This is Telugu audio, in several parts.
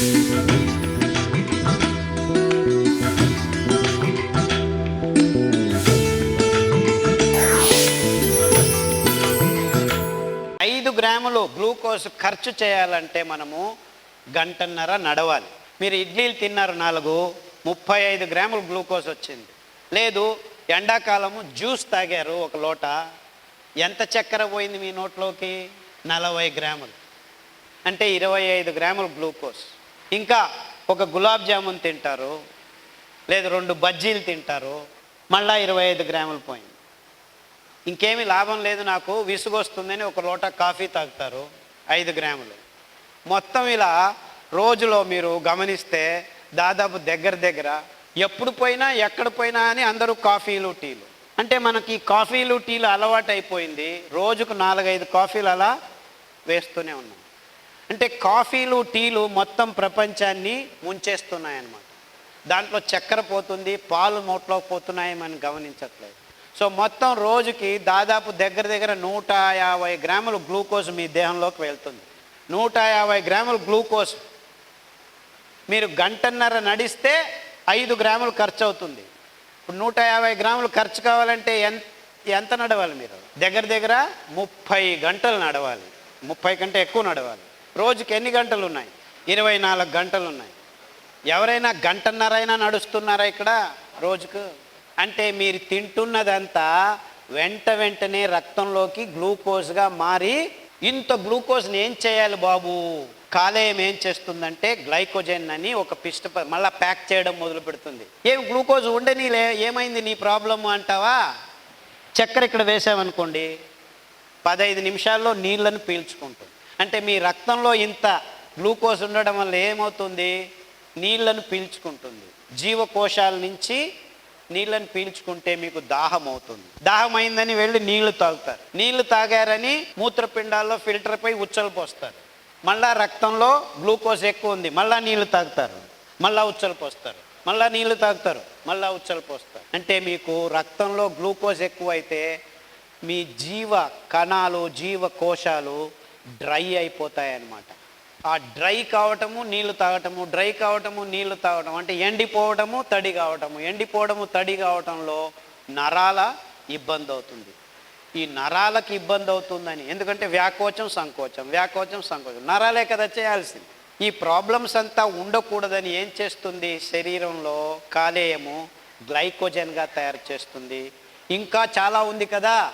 ఐదు గ్రాములు గ్లూకోజ్ ఖర్చు చేయాలంటే మనము గంటన్నర నడవాలి. మీరు ఇడ్లీలు తిన్నారు నాలుగు ముప్పై ఐదు గ్రాములు గ్లూకోజ్ వచ్చింది. లేదు ఎండాకాలము జ్యూస్ తాగారు ఒక లోట. ఎంత చక్కెర పోయింది మీ నోట్లోకి? నలభై గ్రాములు. అంటే ఇరవై ఐదు గ్రాములు గ్లూకోజ్. ఇంకా ఒక గులాబ్ జామున్ తింటారు లేదు రెండు బజ్జీలు తింటారు మళ్ళా ఇరవై ఐదు గ్రాములు పోయింది. ఇంకేమీ లాభం లేదు నాకు విసుగొస్తుందని ఒక లోట కాఫీ తాగుతారు ఐదు గ్రాములు. మొత్తం ఇలా రోజులో మీరు గమనిస్తే దాదాపు దగ్గర దగ్గర ఎప్పుడు పోయినా ఎక్కడ పోయినా అని అందరూ కాఫీలు టీలు. అంటే మనకి కాఫీలు టీలు అలవాటు అయిపోయింది రోజుకు నాలుగైదు కాఫీలు అలా వేస్తూనే ఉన్నాం. అంటే కాఫీలు టీలు మొత్తం ప్రపంచాన్ని ముంచేస్తున్నాయన్నమాట. దాంట్లో చక్కెర పోతుంది పాలు నోట్లోకి పోతున్నాయి మనం గమనించట్లేదు. సో మొత్తం రోజుకి దాదాపు దగ్గర దగ్గర నూట యాభై గ్రాములు గ్లూకోజ్ మీ దేహంలోకి వెళ్తుంది. నూట యాభై గ్రాములు గ్లూకోజ్. మీరు గంటన్నర నడిస్తే ఐదు గ్రాములు ఖర్చు అవుతుంది ఇప్పుడు నూట యాభై గ్రాములు ఖర్చు కావాలంటే ఎంత ఎంత నడవాలి మీరు? దగ్గర దగ్గర ముప్పై గంటలు నడవాలి. ముప్పై కంటే ఎక్కువ నడవాలి. రోజుకి ఎన్ని గంటలు ఉన్నాయి ఇరవై నాలుగు గంటలు ఉన్నాయి ఎవరైనా గంటన్నరైనా నడుస్తున్నారా ఇక్కడ? రోజుకు. అంటే మీరు తింటున్నదంతా వెంట వెంటనే రక్తంలోకి గ్లూకోజ్గా మారి ఇంత గ్లూకోజ్ని ఏం చేయాలి బాబు? కాలేయం ఏం చేస్తుందంటే గ్లైకోజన్ అని ఒక పిష్ట మళ్ళీ ప్యాక్ చేయడం మొదలు పెడుతుంది. ఏం గ్లూకోజ్ ఉండనీలే ఏమైంది నీ ప్రాబ్లము అంటావా? చక్కెర ఇక్కడ వేసామనుకోండి పదహైదు నిమిషాల్లో నీళ్ళను పీల్చుకుంటుంది. అంటే మీ రక్తంలో ఇంత గ్లూకోజ్ ఉండడం వల్ల ఏమవుతుంది? నీళ్ళను పీల్చుకుంటుంది. జీవకోశాల నుంచి నీళ్ళని పీల్చుకుంటే మీకు దాహం అవుతుంది దాహం అయిందని వెళ్ళి నీళ్ళు తాగుతారు. నీళ్ళు తాగారని మూత్రపిండాల్లో ఫిల్టర్ పై ఉచ్చలు పోస్తారు. మళ్ళా రక్తంలో గ్లూకోజ్ ఎక్కువ ఉంది. మళ్ళా నీళ్ళు తాగుతారు. మళ్ళా ఉచ్చలు పోస్తారు. మళ్ళా నీళ్ళు తాగుతారు. మళ్ళా ఉచ్చలు పోస్తారు. అంటే మీకు రక్తంలో గ్లూకోజ్ ఎక్కువైతే మీ జీవ కణాలు జీవ కోశాలు డ్రై అయిపోతాయి అన్నమాట ఆ డ్రై కావటము నీళ్ళు తాగటము డ్రై కావటము నీళ్ళు తాగటం అంటే ఎండిపోవటము తడి కావటము. ఎండిపోవడము తడి కావటంలో నరాల ఇబ్బంది అవుతుంది ఈ నరాలకు ఇబ్బంది అవుతుందని ఎందుకంటే వ్యాకోచం సంకోచం వ్యాకోచం సంకోచం. నరాలే కదా చేయాల్సింది. ఈ ప్రాబ్లమ్స్ అంతా ఉండకూడదని ఏం చేస్తుంది? శరీరంలో కాలేయము గ్లైకోజన్గా తయారు చేస్తుంది. ఇంకా చాలా ఉంది కదా.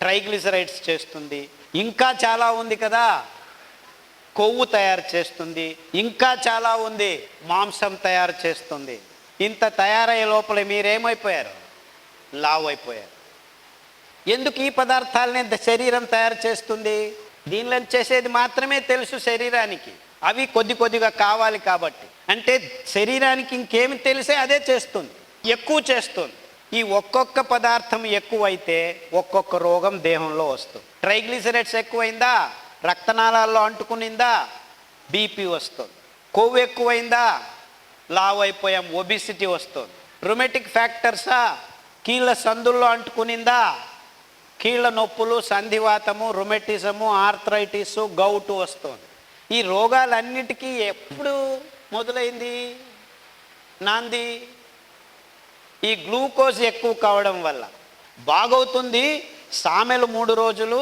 ట్రైగ్లిసరైడ్స్ చేస్తుంది. ఇంకా చాలా ఉంది కదా. కొవ్వు తయారు చేస్తుంది. ఇంకా చాలా ఉంది. మాంసం తయారు చేస్తుంది. ఇంత తయారయ్యే లోపల మీరేమైపోయారు? లావ్ అయిపోయారు ఎందుకు ఈ పదార్థాలనే శరీరం తయారు చేస్తుంది? దీనిలో చేసేది మాత్రమే తెలుసు శరీరానికి. అవి కొద్ది కొద్దిగా కావాలి కాబట్టి. అంటే శరీరానికి ఇంకేమి తెలిసే అదే చేస్తుంది. ఎక్కువ చేస్తుంది. ఈ ఒక్కొక్క పదార్థం ఎక్కువైతే ఒక్కొక్క రోగం దేహంలో వస్తుంది ట్రైగ్లిసరైడ్స్ ఎక్కువైందా? రక్తనాళాల్లో అంటుకునిందా? బీపీ వస్తుంది. కొవ్వు ఎక్కువైందా? లావ్ అయిపోయాం ఒబిసిటీ వస్తుంది. రొమెటిక్ ఫ్యాక్టర్సా? కీళ్ళ సందుల్లో అంటుకునిందా? కీళ్ళ నొప్పులు సంధివాతము రొమెటిజము ఆర్థరైటిస్ గౌటు వస్తుంది. ఈ రోగాలన్నిటికీ ఎప్పుడు మొదలైంది? నాంది? ఈ గ్లూకోజ్ ఎక్కువ కావడం వల్ల. బాగవుతుంది సామెలు మూడు రోజులు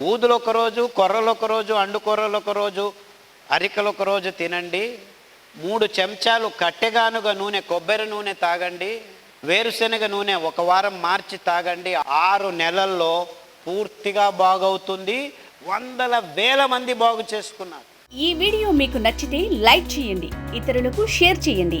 ఊదులు ఒక రోజు కొర్రలు ఒక రోజు అండు కొర్రలు ఒక రోజు అరికలు ఒక రోజు తినండి. మూడు చెంచాలు కట్టెగానుగ నూనె కొబ్బరి నూనె తాగండి. వేరుశనగ నూనె ఒక వారం మార్చి తాగండి. ఆరు నెలల్లో పూర్తిగా బాగవుతుంది. వందల వేల మంది బాగు చేసుకున్నారు. ఈ వీడియో మీకు నచ్చితే లైక్ చేయండి ఇతరులకు షేర్ చేయండి.